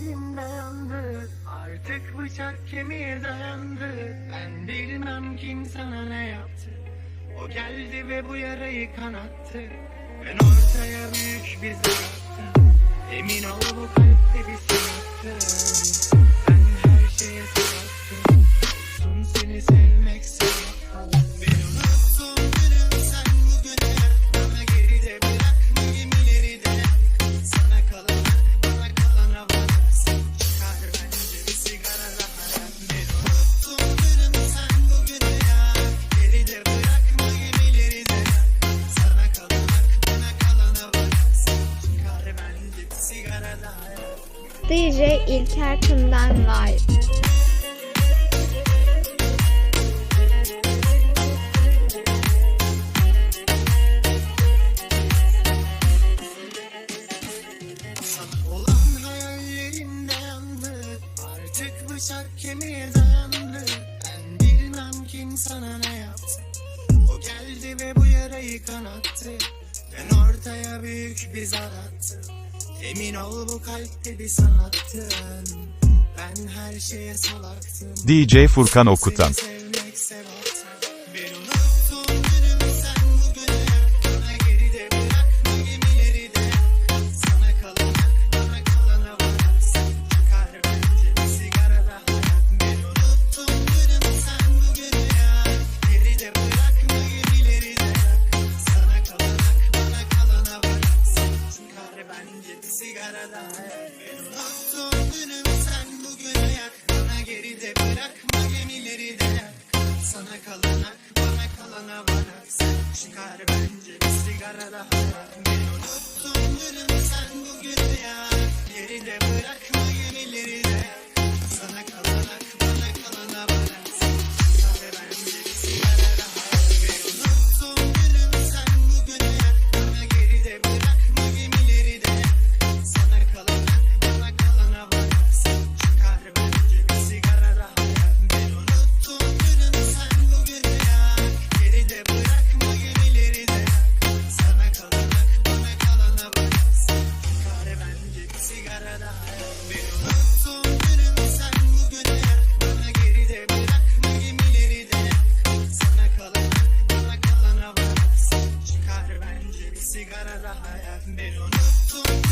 elimde yandı. Artık bıçak kemiğe dayandı. Ben bilmem kim sana ne yaptı. O geldi ve bu yarayı kanattı. Ben ortaya büyük bir zar attım Emin ol bu kalpte bir sanattı DJ İlker Tım'dan Live. Artık bıçak kemiğe dayandı Ben bilmem kim sana ne yaptı. O geldi ve bu yarayı kanattı. Ben ortaya büyük bir zar attım Emin ol bu kalpte bir sanattın Ben her şeye salaktım DJ Furkan Okutan. Seni sevmek sevaptı. Beni unuttun unuttun gülüm sen bugüne yak Bana geride bırakma gemileri de yak sana kalana bana kalana bana Sen çıkar bence sigara daha Beni unuttun gülüm sen bugün ya Geride bırakma sigara daha Beni unuttun